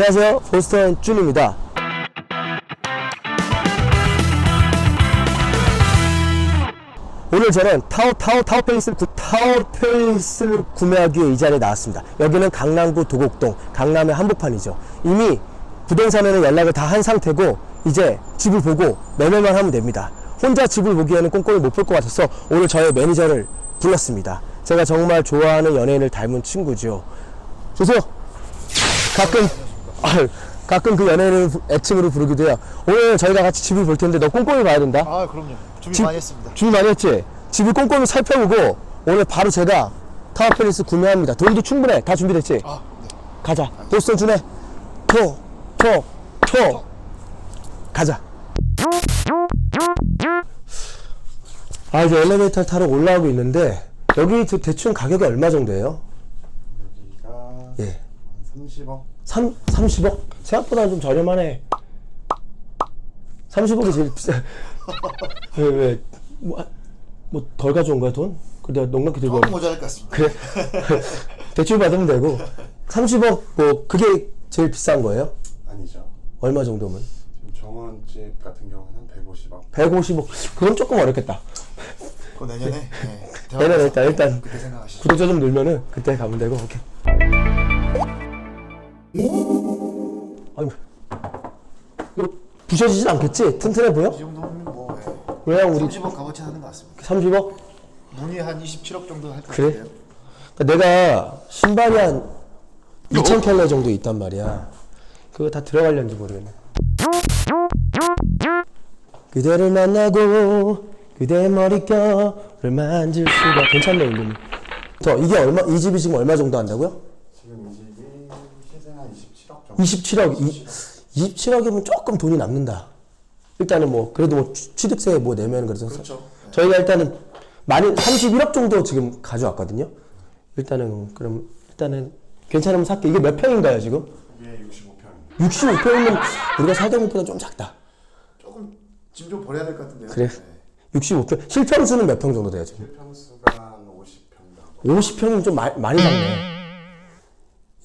안녕하세요. 보스턴 준입니다. 오늘 저는 타워 타워 타워 구- 타워 팰리스를 구매하기 위해 이 자리에 나왔습니다. 여기는 강남구 도곡동 강남의 한복판이죠. 이미 부동산에는 연락을 다 한 상태고 이제 집을 보고 매매만 하면 됩니다. 혼자 집을 보기에는 꼼꼼히 못 볼 것 같아서 오늘 저의 매니저를 불렀습니다. 제가 정말 좋아하는 연예인을 닮은 친구죠. 조세요. 가끔 가끔 그 연예인을 부- 애칭으로 부르기도 해요. 오늘 저희가 같이 집을 볼 텐데 너 꼼꼼히 봐야 된다. 아 그럼요. 준비 집- 많이 했습니다. 준비 많이 했지? 집을 꼼꼼히 살펴보고 오늘 바로 제가 타워 팰리스 구매합니다. 돈도 충분해. 다 준비됐지? 아 네. 가자. 보스턴 주네. 초, 초, 초. 가자. 아, 이제 엘리베이터 타러 올라오고 있는데 여기 저 대충 가격이 얼마 정도예요? 여기가 예. 30억. 3, 30억? 생각보다 좀 저렴하네. 30억이 제일 비싸. 왜, 왜, 뭐, 뭐, 덜 가져온 거야, 돈? 그래, 내가 넉넉히 들고 조금 왔 모자랄 것 같습니다. 그래? 대출 받으면 되고. 30억, 뭐, 그게 제일 비싼 거예요? 아니죠. 얼마 정도면? 지금 정원집 같은 경우는 150억. 150억. 그건 조금 어렵겠다. 그거 내년에. 네. 내년에 일단, 일단. 그때 생각하시죠. 구독자 좀 늘면은 그때 가면 되고, 오케이. 아유, 이거 부셔지진 않겠지? 튼튼해 보여? 이 정도면 뭐 예. 왜냐, 우리 30억 값어치 하는 것 같습니다. 30억? 문이 한 27억 정도 할 것 그래? 같아요. 그러니까 내가 신발이 한 2천 켤레 정도 있단 말이야. 그거 다 들어갈려는지 모르겠네. 그대를 만나고 그대 머릿결을 만질 수가 괜찮네 이름이. 더 이게 얼마 이 집이 지금 얼마 정도 한다고요? 지금 이 집이 시세 한 27억 정도. 27억. 이, 27억이면 조금 돈이 남는다. 일단은 뭐 그래도 뭐 취- 취득세 뭐 내면 그래서 그렇죠. 저희가 일단은 많이 31억 정도 지금 가져왔거든요. 일단은 그럼 일단은 괜찮으면 살게. 이게 몇 평인가요 지금? 이게 65평입니다. 65평이면 우리가 살던 것보다 좀 작다. 조금 짐 좀 버려야 될 것 같은데요. 그래. 네. 65평. 실평수는 몇 평 정도 돼요 지금? 평수가 한 50평 정도. 50평이면 좀 마, 많이 작네.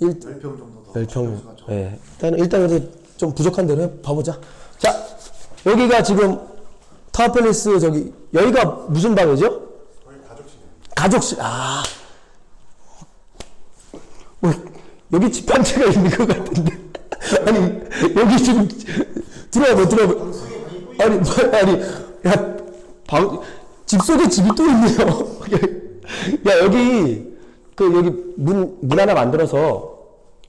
1, 10평 정도 더. 10평. 수가 좀. 예. 일단 일단 그래도 좀 부족한 대로 해 봐보자. 자, 여기가 지금 타워팰리스 저기 여기가 무슨 방이죠? 거의 가족식입니다. 가족실. 아. 뭐 여기 집 한 채가 있는 것 같은데. 아니 여기 지금 들어와봐 들어와봐. 아니 뭐, 아니 야 방 집 속에 집이 또 있네요. 야 여기 그 여기 문 문 하나 만들어서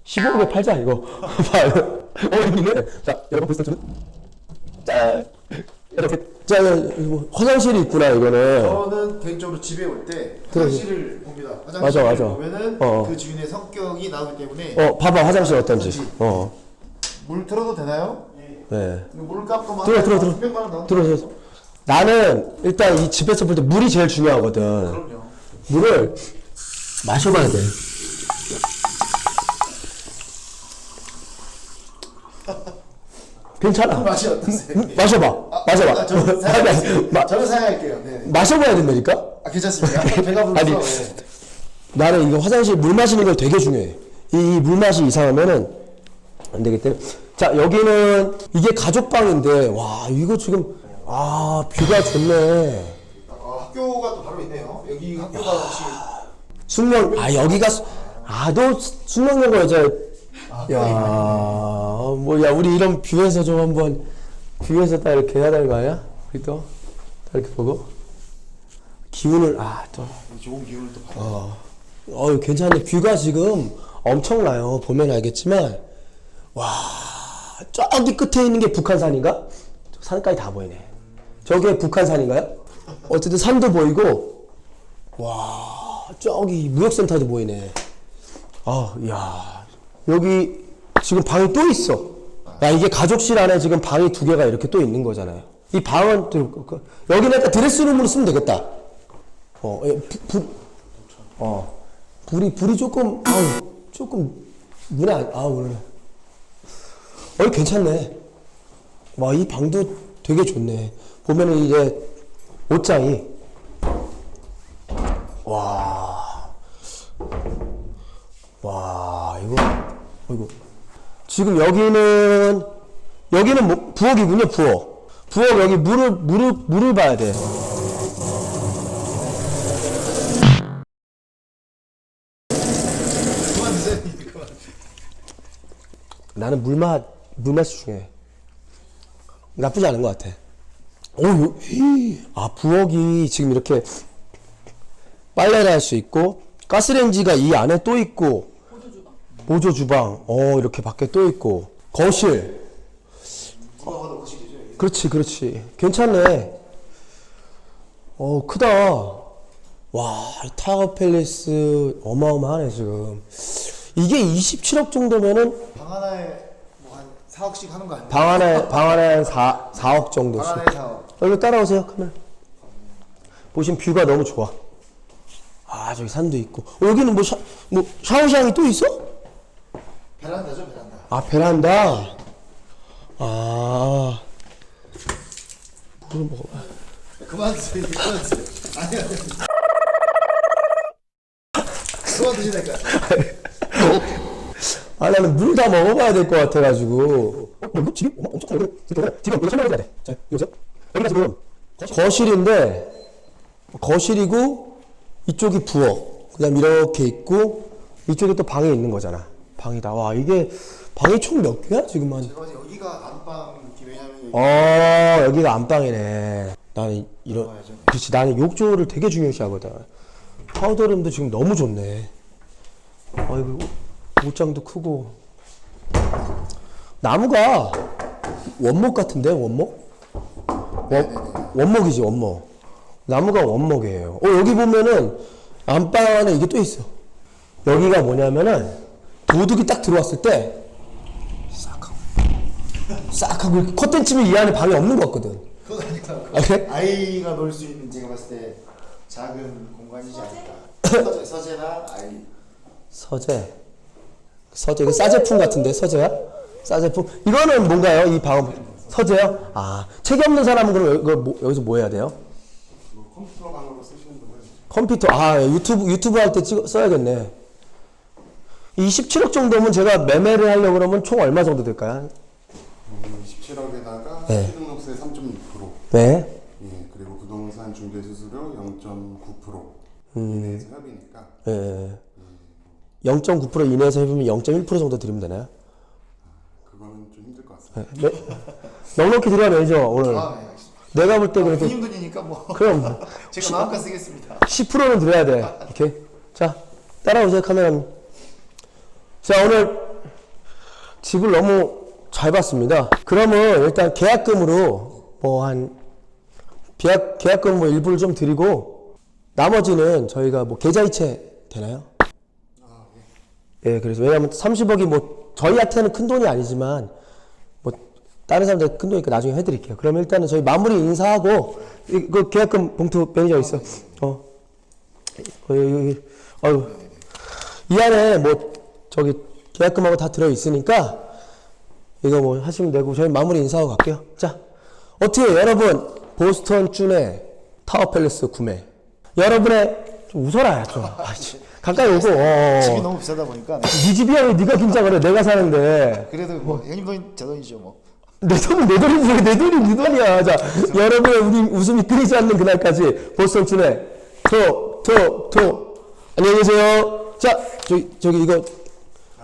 15억에 팔자 이거. 어 여기네. 자 여러분 좀. 자 이렇게 자 이거 화장실이 있구나 이거는. 저는 개인적으로 집에 올때 그래. 화장실을 봅니다. 맞아, 화장실을 맞아. 보면은 어. 그 주인의 성격이 나오기 때문에 어 봐봐 화장실 어떤지. 어. 물 틀어도 되나요? 네. 이거 물값도 막 들어, 들어, 들어. 수백만 원 나오는 들어서 나는 일단 이 집에서 볼 때 물이 제일 중요하거든. 그럼요. 물을 마셔봐야 돼. 괜찮아. 맛이 어떠세요? 마셔봐. 아, 마셔봐. 저는 사양할게요. 마, 저는 사양할게요. 네. 마셔봐야 된다니까? 아 괜찮습니다. 배가 불러서. 아니, 네. 나는 이거 화장실 물 마시는 걸 되게 중요해. 이물 맛이 이상하면은 안 되기 때문에. 자, 여기는 이게 가족방인데, 와, 이거 지금, 아, 뷰가 좋네. 어, 학교가 또 바로 있네요. 여기 학교가 혹시 숙명, 아, 여기가, 수- 아, 너 숙명여고 이제, 야, 뭐, 야, 우리 이런 뷰에서 좀 한번, 뷰에서 딱 이렇게 해야 되는 거 아니야? 우리 또, 딱 이렇게 보고. 기운을, 아, 또. 좋은 기운을 또 받아. 어, 어 괜찮네. 뷰가 지금 엄청나요. 보면 알겠지만, 와, 저기 끝에 있는 게 북한산인가? 저 산까지 다 보이네. 저게 북한산인가요? 어쨌든 산도 보이고, 와, 저기 무역센터도 보이네. 아, 야, 여기 지금 방이 또 있어. 야, 이게 가족실 안에 지금 방이 두 개가 이렇게 또 있는 거잖아요. 이 방은 또- 그- 여기는 드레스룸으로 쓰면 되겠다. 어, 예, 부, 부, 어, 불이 불이 조금 아우 조금 문에 안, 아 오늘 어 괜찮네. 와 이 방도 되게 좋네. 보면은 이제 옷장이 와. 이거 지금 여기는 여기는 뭐, 부엌이군요 부엌 부엌 여기 물을 물을 물을 봐야 돼. 나는 물맛 물맛이 중요해 나쁘지 않은 것 같아 오, 요, 헤이. 아 부엌이 지금 이렇게 빨래를 할 수 있고 가스레인지가 이 안에 또 있고 보조 주방 어 이렇게 밖에 또 있고 거실. 그렇지, 그렇지. 괜찮네. 어, 크다. 와, 타워 팰리스 어마어마하네, 지금. 이게 27억 정도면은 방 하나에 뭐 한 4억씩 하는 거 아니에요? 방 하나에, 방 하나에 한 4, 4억 방 정도씩. 하나에 4억. 여기 따라오세요, 카메라. 보시면 뷰가 너무 좋아. 아, 저기 산도 있고. 어, 여기는 뭐, 샤, 뭐 샤워장이 또 있어? 아, 베란다. 아. 물을 먹어봐. 그만 드세요. 그만 드세요. 아니 아니. 그만 드시니까. 아 나는 물 다 먹어봐야 될 것 같아가지고 어, 지금 엄청 커요 이거 지금 이거 설명해줘야 돼자 이거죠 여기가 지금 거실인데 거실이고 이쪽이 부엌 그 다음 이렇게 있고 이쪽에 또 방이 있는 거잖아 방이다 와 이게 방이 총 몇 개야 지금 한 제가 봤을 때 여기가 안방 느낌 왜냐면 여기 어, 여기가 안방이네. 나는 이런, 들어가야죠. 그렇지. 나는 욕조를 되게 중요시하거든. 파우더룸도 지금 너무 좋네. 아이고, 옷장도 크고. 나무가 원목 같은데, 원목? 원, 원목이지, 원목. 나무가 원목이에요. 어, 여기 보면은 안방 안에 이게 또 있어. 여기가 뭐냐면은 도둑이 딱 들어왔을 때 싹 하고 치면 이 안에 방이 없는 것 같거든. 그건 아니까 아, 그래? 아이가 놀 수 있는 제가 봤을 때 작은 공간이지 않을까. 서재, 서재나 아이. 서재. 서재. 이거 싸제품 같은데, 서재야? 싸제품. 이거는 뭔가요? 이 방, 서재요? 아, 책이 없는 사람은 그럼 여기, 뭐, 여기서 뭐 해야 돼요? 뭐 컴퓨터 방으로 쓰시는 분은 컴퓨터, 아, 유튜브, 유튜브 할 때 찍어, 써야겠네. 이 17억 정도면 제가 매매를 하려고 그러면 총 얼마 정도 될까요? 음, 17억에다가 네. 시등록세 3.6%, 네. 예, 그리고 부동산 중개 수수료 0.9% 음. 이내에서 협의니까 예. 0.9% 이내에서 해보면 0.1% 정도 드리면 되나요? 그거는 좀 힘들 것 같습니다. 네. 네. 넉넉히 드려야죠, 오늘. 아, 네, 알겠습니다. 내가 볼때 그래도 형님 돈이니까 뭐. 그럼 제가 마음껏 쓰겠습니다. 10%는 드려야 돼. 이렇게. 자, 따라오세요, 카메라님. 자, 오늘 집을 너무 잘 봤습니다. 그러면 일단 계약금으로 뭐 한, 계약, 계약금 뭐 일부를 좀 드리고, 나머지는 저희가 뭐 계좌이체 되나요? 예, 그래서 왜냐면 30억이 뭐 저희한테는 큰 돈이 아니지만 뭐 다른 사람들 큰 돈이니까 나중에 해드릴게요. 그럼 일단은 저희 마무리 인사하고 이거 계약금 봉투 매니저 있어. 어. 어 여기. 아유. 이 안에 뭐 저기 계약금하고 다 들어 있으니까 이거 뭐 하시면 되고 저희 마무리 인사하고 갈게요. 자 어떻게 여러분 보스턴 쭌의 타워 팰리스 구매 여러분의 좀 웃어라 좀 아, 씨. 가까이 오고 어. 집이 너무 비싸다 보니까 네. 네 집이야 왜 네가 긴장을 해 내가 사는데 그래도 뭐 형님 돈이 제 돈이죠 뭐. 내 돈은 내 돈이지 왜내 돈이 네 돈이야 자 여러분의 우리 웃음이 끊이지 않는 그날까지 보스턴 춘의 톡톡톡 안녕히 계세요 자 저기 저기 이거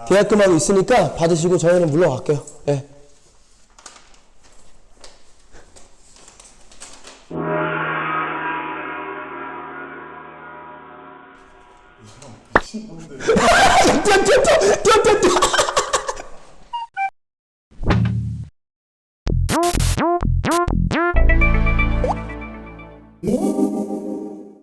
계약금하고 있으니까 받으시고 저희는 물러갈게요 예.